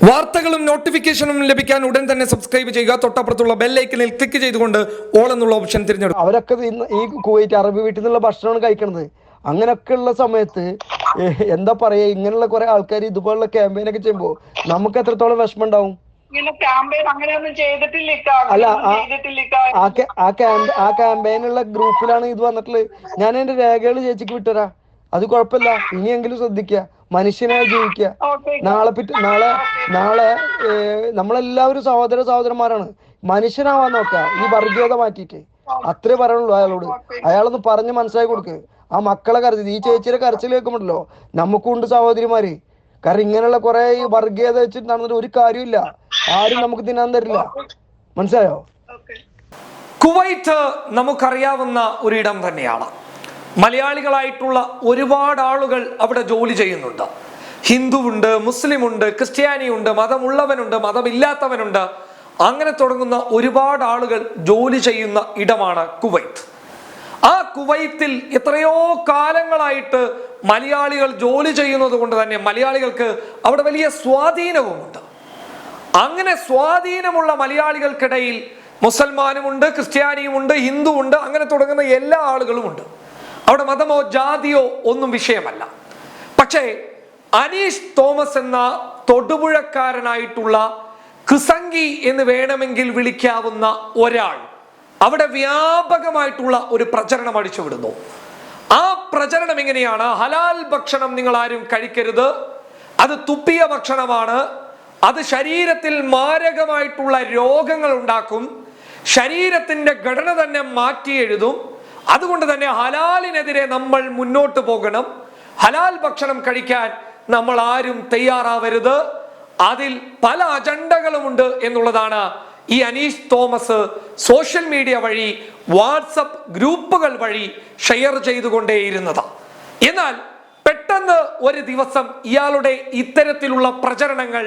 വാർത്തകളും നോട്ടിഫിക്കേഷനും ലഭിക്കാൻ ഉടൻ തന്നെ സബ്സ്ക്രൈബ് ചെയ്യുക. തൊട്ടപ്പുറത്തുള്ള ബെല്ലൈക്കനിൽ ക്ലിക്ക് ചെയ്തുകൊണ്ട് ഓൾ എന്നുള്ള ഓപ്ഷൻ തിരഞ്ഞെടുക്കും അവരൊക്കെ ഈ കുവൈറ്റ് അറബി വീട്ടിൽ നിന്നുള്ള ഭക്ഷണമാണ് കഴിക്കുന്നത് അങ്ങനെയൊക്കെ ഉള്ള സമയത്ത് എന്താ പറയാ ഇങ്ങനെയുള്ള കുറെ ആൾക്കാർ ഇതുപോലുള്ള ക്യാമ്പയിൻ ഒക്കെ ചെയ്യുമ്പോ നമുക്ക് എത്രത്തോളം വിഷമം ഉണ്ടാവും ഇങ്ങനെ ക്യാമ്പയിൻ അങ്ങനെയൊന്നും ചെയ്തിട്ടില്ല അല്ല, ആ- ചെയ്തിട്ടില്ല ഇക്ക. ആ ക്യാ- ആ ആ ക്യാമ്പയിനുള്ള ഗ്രൂപ്പിലാണ് ഇത് വന്നിട്ടുള്ളത്. ഞാൻ എന്റെ രേഖകൾ ചേച്ചിക്ക് വിട്ടുതരാം. അത് കുഴപ്പമില്ല. ഇനിയെങ്കിലും ശ്രദ്ധിക്കുക. മനുഷ്യനായി ജീവിക്കുക. നാളെ പിറ്റ നാളെ നാളെ നമ്മളെല്ലാവരും സഹോദര സഹോദരന്മാരാണ്. മനുഷ്യനാവാൻ നോക്കുക. ഈ വർഗീയത മാറ്റിയിട്ട്. അത്രേ പറയുള്ളൂ അയാളോട്. അയാളൊന്ന് പറഞ്ഞ് മനസ്സിലാക്കി കൊടുക്ക്. ആ മക്കളെ കരച്ചിൽ ഈ ചേച്ചിയുടെ കരച്ചിൽ കേൾക്കുമ്പോഴല്ലോ നമുക്കുണ്ട് സഹോദരിമാര്. കാരണം ഇങ്ങനെയുള്ള കുറെ ഈ വർഗീയത വെച്ചിട്ട് നടന്നിട്ട് ഒരു കാര്യമില്ല ആരും നമുക്ക് തിന്നാൻ തരില്ല. മനസ്സിലായോ. കുവൈറ്റ് നമുക്കറിയാവുന്ന ഒരിടം തന്നെയാണ്. മലയാളികളായിട്ടുള്ള ഒരുപാട് ആളുകൾ അവിടെ ജോലി ചെയ്യുന്നുണ്ട്. ഹിന്ദുവുണ്ട് മുസ്ലിമുണ്ട് ക്രിസ്ത്യാനിയുണ്ട് മതമുള്ളവനുണ്ട് മതമില്ലാത്തവനുണ്ട്. അങ്ങനെ തുടങ്ങുന്ന ഒരുപാട് ആളുകൾ ജോലി ചെയ്യുന്ന ഇടമാണ് കുവൈത്ത്. ആ കുവൈത്തിൽ എത്രയോ കാലങ്ങളായിട്ട് മലയാളികൾ ജോലി ചെയ്യുന്നത് കൊണ്ട് തന്നെ മലയാളികൾക്ക് അവിടെ വലിയ സ്വാധീനവുമുണ്ട്. അങ്ങനെ സ്വാധീനമുള്ള മലയാളികൾക്കിടയിൽ മുസൽമാനുമുണ്ട് ക്രിസ്ത്യാനിയുമുണ്ട് ഹിന്ദുവുണ്ട് അങ്ങനെ തുടങ്ങുന്ന എല്ലാ ആളുകളുമുണ്ട്. അവിടെ മതമോ ജാതിയോ ഒന്നും വിഷയമല്ല. പക്ഷേ അനീഷ് തോമസ് എന്ന തൊടുപുഴക്കാരനായിട്ടുള്ള ക്രിസംഗി എന്ന് വേണമെങ്കിൽ വിളിക്കാവുന്ന ഒരാൾ അവിടെ വ്യാപകമായിട്ടുള്ള ഒരു പ്രചരണം അടിച്ചുവിടുന്നു. ആ പ്രചരണം എങ്ങനെയാണ്? ഹലാൽ ഭക്ഷണം നിങ്ങൾ ആരും കഴിക്കരുത്. അത് തുപ്പിയ ഭക്ഷണമാണ്. അത് ശരീരത്തിൽ മാരകമായിട്ടുള്ള രോഗങ്ങൾ ഉണ്ടാക്കും. ശരീരത്തിന്റെ ഘടന തന്നെ മാറ്റി എഴുതും അതുകൊണ്ട് തന്നെ ഹലാലിനെതിരെ നമ്മൾ മുന്നോട്ട് പോകണം. ഹലാൽ ഭക്ഷണം കഴിക്കാൻ നമ്മൾ ആരും തയ്യാറാവരുത്. അതിൽ പല അജണ്ടകളുമുണ്ട് എന്നുള്ളതാണ് ഈ അനീഷ് തോമസ് സോഷ്യൽ മീഡിയ വഴി വാട്സപ്പ് ഗ്രൂപ്പുകൾ വഴി ഷെയർ ചെയ്തുകൊണ്ടേയിരുന്നത്. എന്നാൽ പെട്ടെന്ന് ഒരു ദിവസം ഇയാളുടെ ഇത്തരത്തിലുള്ള പ്രചരണങ്ങൾ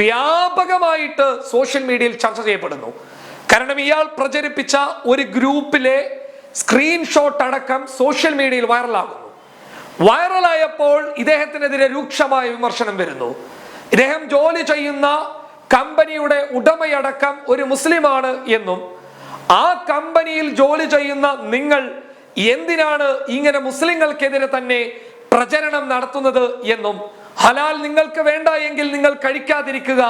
വ്യാപകമായിട്ട് സോഷ്യൽ മീഡിയയിൽ ചർച്ച ചെയ്യപ്പെടുന്നു. കാരണം ഇയാൾ പ്രചരിപ്പിച്ച ഒരു ഗ്രൂപ്പിലെ സ്ക്രീൻഷോട്ട് അടക്കം സോഷ്യൽ മീഡിയയിൽ വൈറലാകുന്നു. വൈറലായപ്പോൾ ഇദ്ദേഹത്തിനെതിരെ രൂക്ഷമായ വിമർശനം വരുന്നു. ഇദ്ദേഹം ജോലി ചെയ്യുന്ന കമ്പനിയുടെ ഉടമയടക്കം ഒരു മുസ്ലിമാണ് എന്നും ആ കമ്പനിയിൽ ജോലി ചെയ്യുന്ന നിങ്ങൾ എന്തിനാണ് ഇങ്ങനെ മുസ്ലിങ്ങൾക്കെതിരെ തന്നെ പ്രചരണം നടത്തുന്നത് എന്നും ഹലാൽ നിങ്ങൾക്ക് വേണ്ട എങ്കിൽ നിങ്ങൾ കഴിക്കാതിരിക്കുക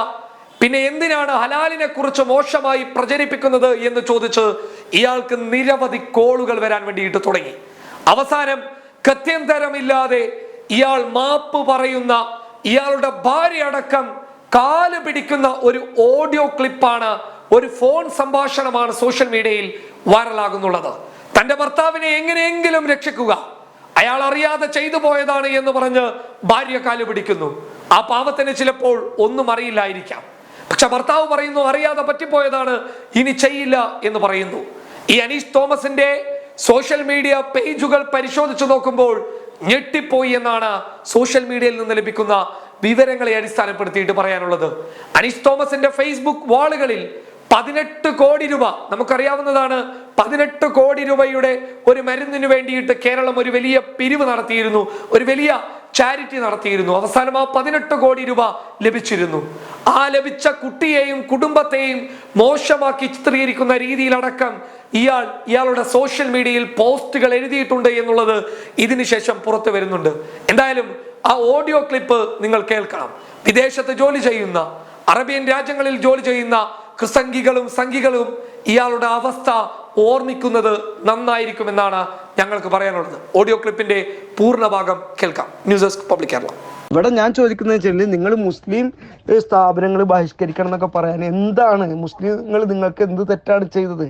പിന്നെ എന്തിനാണ് ഹലാലിനെ കുറിച്ച് മോശമായി പ്രചരിപ്പിക്കുന്നത് എന്ന് ചോദിച്ച് ഇയാൾക്ക് നിരവധി കോളുകൾ വരാൻ വേണ്ടിയിട്ട് തുടങ്ങി. അവസാനം ഗത്യന്തരമില്ലാതെ ഇയാൾ മാപ്പ് പറയുന്ന ഇയാളുടെ ഭാര്യ അടക്കം കാൽ പിടിക്കുന്ന ഒരു ഓഡിയോ ക്ലിപ്പാണ് ഒരു ഫോൺ സംഭാഷണമാണ് സോഷ്യൽ മീഡിയയിൽ വൈറലാകുന്നുള്ളത്. തന്റെ ഭർത്താവിനെ എങ്ങനെയെങ്കിലും രക്ഷിക്കുക. അയാൾ അറിയാതെ ചെയ്തു പോയതാണ് എന്ന് പറഞ്ഞ് ഭാര്യ കാൽ പിടിക്കുന്നു. ആ പാവത്തിന് ചിലപ്പോൾ ഒന്നും അറിയില്ലായിരിക്കാം. പക്ഷെ ഭർത്താവ് പറയുന്നു അറിയാതെ പറ്റിപ്പോയതാണ്. ഇനി ചെയ്യില്ല എന്ന് പറയുന്നു. ഈ അനീഷ് തോമസിന്റെ സോഷ്യൽ മീഡിയ പേജുകൾ പരിശോധിച്ചു നോക്കുമ്പോൾ ഞെട്ടിപ്പോയി എന്നാണ് സോഷ്യൽ മീഡിയയിൽ നിന്ന് ലഭിക്കുന്ന വിവരങ്ങളെ അടിസ്ഥാനപ്പെടുത്തിയിട്ട് പറയാനുള്ളത്. അനീഷ് തോമസിന്റെ ഫേസ്ബുക്ക് വാളുകളിൽ പതിനെട്ട് കോടി രൂപ നമുക്കറിയാവുന്നതാണ് പതിനെട്ട് കോടി രൂപയുടെ ഒരു മരുന്നിന് വേണ്ടിയിട്ട് കേരളം ഒരു വലിയ പിരിവ് നടത്തിയിരുന്നു. ഒരു വലിയ ചാരിറ്റി നടത്തിയിരുന്നു. അവസാനം ആ പതിനെട്ട് കോടി രൂപ ലഭിച്ചിരുന്നു. ആ ലഭിച്ച കുട്ടിയെയും കുടുംബത്തെയും മോശമാക്കി ചിത്രീകരിക്കുന്ന രീതിയിലടക്കം ഇയാൾ ഇയാളുടെ സോഷ്യൽ മീഡിയയിൽ പോസ്റ്റുകൾ എഴുതിയിട്ടുണ്ട് എന്നുള്ളത് ഇതിനുശേഷം പുറത്തു വരുന്നുണ്ട്. എന്തായാലും ആ ഓഡിയോ ക്ലിപ്പ് നിങ്ങൾ കേൾക്കണം. വിദേശത്ത് ജോലി ചെയ്യുന്ന അറേബ്യൻ രാജ്യങ്ങളിൽ ജോലി ചെയ്യുന്ന ക്രിസംഗികളും സംഘികളും ഇയാളുടെ അവസ്ഥ ഓർമ്മിക്കുന്നത് നന്നായിരിക്കുമെന്നാണ് ഞങ്ങൾക്ക് പറയാനുള്ളത്. ഓഡിയോ ക്ലിപ്പിന്റെ പൂർണഭാഗം കേൾക്കാം. News desk public Kerala. ഇവിടെ ഞാൻ ചോദിക്കുന്നത് വെച്ചാൽ നിങ്ങൾ മുസ്ലിം സ്ഥാപനങ്ങൾ ബഹിഷ്കരിക്കണം എന്നൊക്കെ പറയാൻ എന്താണ്? മുസ്ലിങ്ങൾ നിങ്ങൾക്ക് എന്ത് തെറ്റാണ് ചെയ്തത്?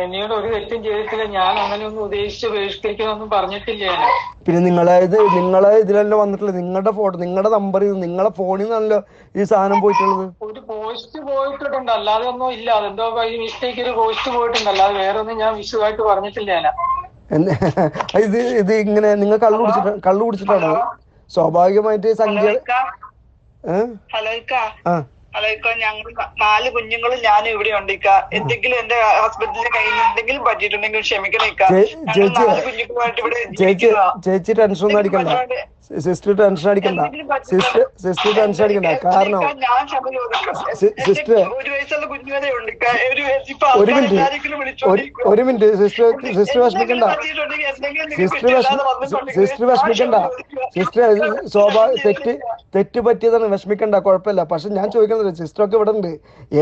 എന്നോട് ഒരു തെറ്റും ചെയ്തിട്ടില്ല. ഞാൻ അങ്ങനെയൊന്നും ഉദ്ദേശിച്ച് ബഹിഷ്കരിക്കണമെന്നും പറഞ്ഞിട്ടില്ല പിന്നെ നിങ്ങളെ ഇത് നിങ്ങളെ ഇതിലല്ലോ വന്നിട്ടുള്ളത്. നിങ്ങളുടെ ഫോട്ടോ നിങ്ങളുടെ നമ്പർ നിങ്ങളെ ഫോണിൽ നിന്നല്ലോ ഈ സാധനം പോയിട്ടുള്ളത്? ഒരു പോസ്റ്റ് പോയിട്ടുണ്ട് അല്ലാതെ ഒന്നും ഇല്ല. അതെന്തോ ഈ മിസ്റ്റേക്ക് ഒരു കോഴ്സ് പോയിട്ടുണ്ട്. അല്ലാതെ വേറെ ഒന്നും ഞാൻ വിഷയമായിട്ട് പറഞ്ഞിട്ടില്ല ഞാൻ. ഇത് ഇത് ഇങ്ങനെ നിങ്ങൾ കള്ളു കുടിച്ചിട്ട് കള്ളു കുടിച്ചിട്ടാണോ? സ്വാഭാവികമായിട്ട് സംഖ്യ ഹലോ ഹലോ ഇക്ക ഞങ്ങൾ നാല് കുഞ്ഞുങ്ങളും ഞാനും ഇവിടെ ഉണ്ട് ഇക്ക. എന്തെങ്കിലും എന്റെ ഹസ്ബൻഡിന്റെ കയ്യിൽ നിന്ന് എന്തെങ്കിലും പറ്റിയിട്ടുണ്ടെങ്കിൽ ക്ഷമിക്കണം ഇക്ക. ചേ- ഞങ്ങൾ ചേച്ചി- നാല് കുഞ്ഞുങ്ങളുമായിട്ട് ഇവിടെ ചേച്ചി ചേച്ചി ടെൻഷൻ ഒന്നും അടിക്കണ്ട. സിസ്റ്റർ ടെൻഷൻ അടിക്കണ്ട. സിസ്റ്റർ സിസ്റ്റർ ടെൻഷൻ അടിക്കണ്ട. കാരണം സിസ്റ്റർ. ഒരു മിനിറ്റ്. ഒരു മിനിറ്റ്. സിസ്റ്റർ സിസ്റ്റർ വിഷമിക്കണ്ട. സിസ്റ്റർ സിസ്റ്റർ വിഷമിക്കണ്ട. സിസ്റ്റർ സ്വാഭാവിക തെറ്റ് തെറ്റ് പറ്റിയതാണ്. വിഷമിക്കണ്ട. കുഴപ്പമില്ല. പക്ഷെ ഞാൻ ചോദിക്കുന്നത് സിസ്റ്റർ ഒക്കെ ഇവിടെ ഉണ്ട്.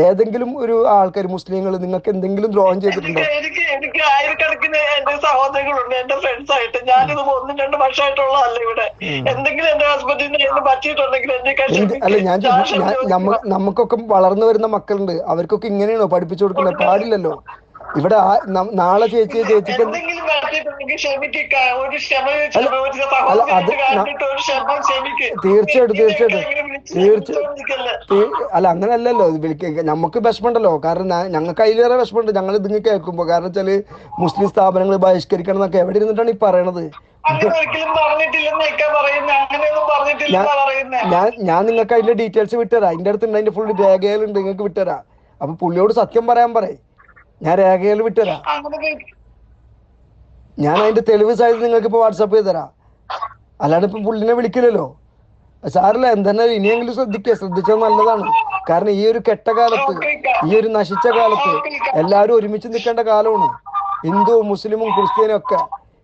ഏതെങ്കിലും ഒരു ആൾക്കാർ മുസ്ലിങ്ങൾ നിങ്ങൾക്ക് എന്തെങ്കിലും ദ്രോഹം ചെയ്തിട്ടുണ്ടോ? എനിക്ക് എനിക്ക് എനിക്ക് ആയിരക്കണക്കിന് എന്റെ സഹോദരങ്ങളുണ്ട് എന്റെ ഫ്രണ്ട്സ് ആയിട്ട്. ഞാനിത് ഒന്നും രണ്ട് വർഷമായിട്ടുള്ളതല്ല ഇവിടെ. എന്തെങ്കിലും എന്റെ ഹസ്ബൻഡിന് പറ്റിയിട്ടുണ്ടെങ്കിൽ അല്ല ഞാൻ നമുക്കൊക്കെ വളർന്നു വരുന്ന മക്കളുണ്ട്. അവർക്കൊക്കെ ഇങ്ങനെയാണോ പഠിപ്പിച്ചു കൊടുക്കുന്നത്? പാടില്ലല്ലോ. ഇവിടെ നാളെ ചേച്ചി ചേച്ചിക്ക് തീർച്ചയായിട്ടും, തീർച്ചയായിട്ടും. അല്ല അങ്ങനല്ലല്ലോ. നമുക്ക് വിഷമമുണ്ടല്ലോ കാരണം ഞങ്ങൾക്ക് അതിലേറെ വിഷമമുണ്ട് ഞങ്ങൾ ഇതിങ്ങ് കേൾക്കുമ്പോ. കാരണം വെച്ചാൽ മുസ്ലിം സ്ഥാപനങ്ങൾ ബഹിഷ്കരിക്കണം എന്നൊക്കെ എവിടെ ഇരുന്നിട്ടാണ് ഈ പറയണത്? ഞാൻ ഞാൻ നിങ്ങൾക്ക് അതിന്റെ ഡീറ്റെയിൽസ് വിട്ടുതരാം. അതിന്റെ അടുത്ത് അതിന്റെ ഫുൾ രേഖയിലുണ്ട് നിങ്ങൾക്ക് വിട്ടുതരാം. അപ്പൊ പുള്ളിയോട് സത്യം പറയാൻ പറയും. ഞാൻ രേഖയിൽ വിട്ടുതരാം. ഞാൻ അതിന്റെ തെളിവ് സഹിതം നിങ്ങൾക്ക് ഇപ്പൊ വാട്സാപ്പ് ചെയ്ത് തരാം അല്ലാണ്ട് ഇപ്പൊ പുള്ളിനെ വിളിക്കില്ലല്ലോ. സാറില്ല എന്തെന്നാലും ഇനിയെങ്കിലും ശ്രദ്ധിക്കുക. ശ്രദ്ധിച്ചത് നല്ലതാണ്. കാരണം ഈ ഒരു കെട്ട കാലത്ത് ഈ ഒരു നശിച്ച കാലത്ത് എല്ലാവരും ഒരുമിച്ച് നിൽക്കേണ്ട കാലമാണ്. ഹിന്ദു മുസ്ലിമും ക്രിസ്ത്യനും ഒക്കെ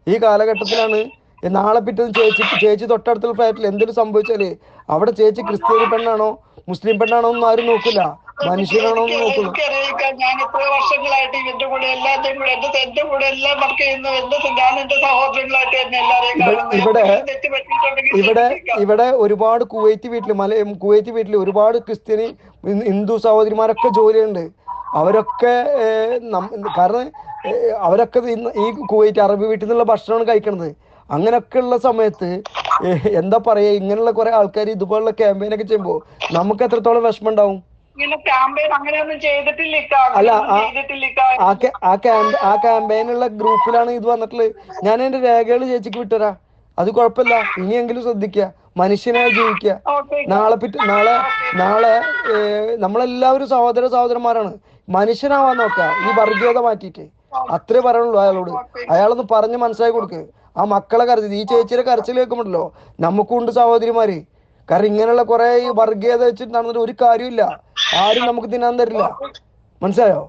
ഈ കാലഘട്ടത്തിലാണ് നാളെ പിറ്റേന്ന് ചേച്ചി ചേച്ചി തൊട്ടടുത്തുള്ള ഫ്ലാറ്റിൽ എന്തെങ്കിലും സംഭവിച്ചാൽ അവിടെ ചേച്ചി ക്രിസ്ത്യാനി പെണ്ണാണോ മുസ്ലിം പെണ്ണാണോ ഒന്നും ആരും നോക്കില്ല. മനുഷ്യനാണോ എന്ന് നോക്കുന്നു ഞാൻ എത്ര വർഷങ്ങളായിട്ട് ഇവന്റെ കൂടെ എല്ലാത്തിനും കൂടെ എന്റെ എന്റെ കൂടെ എല്ലാം വർക്ക് ചെയ്യുന്നു. എന്റെ ഞാൻ എന്റെ സഹോദരങ്ങളായിട്ട് എല്ലാവരെയും ഇവിടെ- ഇവിടെ- ഇവിടെ ഒരുപാട് കുവൈറ്റ് വീട്ടിൽ മല കുവൈറ്റ് വീട്ടിൽ ഒരുപാട് ക്രിസ്ത്യനി ഹിന്ദു- സഹോദരിമാരൊക്കെ ജോലിയുണ്ട് അവരൊക്കെ കാരണം അവരൊക്കെ ഈ കുവൈറ്റ് അറബി വീട്ടിൽ നിന്നുള്ള ഭക്ഷണമാണ് കഴിക്കണത്. അങ്ങനെയൊക്കെ ഉള്ള സമയത്ത് എന്താ പറയാ ഇങ്ങനെയുള്ള കുറെ ആൾക്കാർ ഇതുപോലുള്ള ക്യാമ്പയിനൊക്കെ ചെയ്യുമ്പോൾ നമുക്ക് എത്രത്തോളം വിഷമം ഉണ്ടാവും അല്ല, ആ-. ആ ക്യാ- ആ ക്യാമ്പയിനുള്ള ഗ്രൂപ്പിലാണ് ഇത് വന്നിട്ടുള്ളത്. ഞാൻ എന്റെ രേഖകൾ ചേച്ചിക്ക് വിട്ടുതരാ. അത് കുഴപ്പമില്ല. ഇനിയെങ്കിലും ശ്രദ്ധിക്കുക മനുഷ്യനായി ജീവിക്കുക നാളെ പിറ്റ നാളെ നാളെ നമ്മളെല്ലാവരും സഹോദര സഹോദരന്മാരാണ്. മനുഷ്യനാവാൻ നോക്കുക ഈ വർഗീയത മാറ്റിയിട്ട്. അത്രേ പറയുള്ളൂ അയാളോട്. അയാളൊന്ന് പറഞ്ഞ് മനസ്സിലാക്കി കൊടുക്ക്. ആ മക്കളെ കരച്ചിൽ ഈ ചേച്ചിയുടെ കരച്ചിൽ കേൾക്കുമ്പോഴല്ലോ നമുക്കുണ്ട് സഹോദരിമാര്. കാരണം ഇങ്ങനെയുള്ള കുറെ ഈ വർഗീയത വെച്ചിട്ട് നടന്നിട്ട് ഒരു കാര്യമില്ല ആരും നമുക്ക് തിന്നാൻ തരില്ല. മനസ്സിലായോ?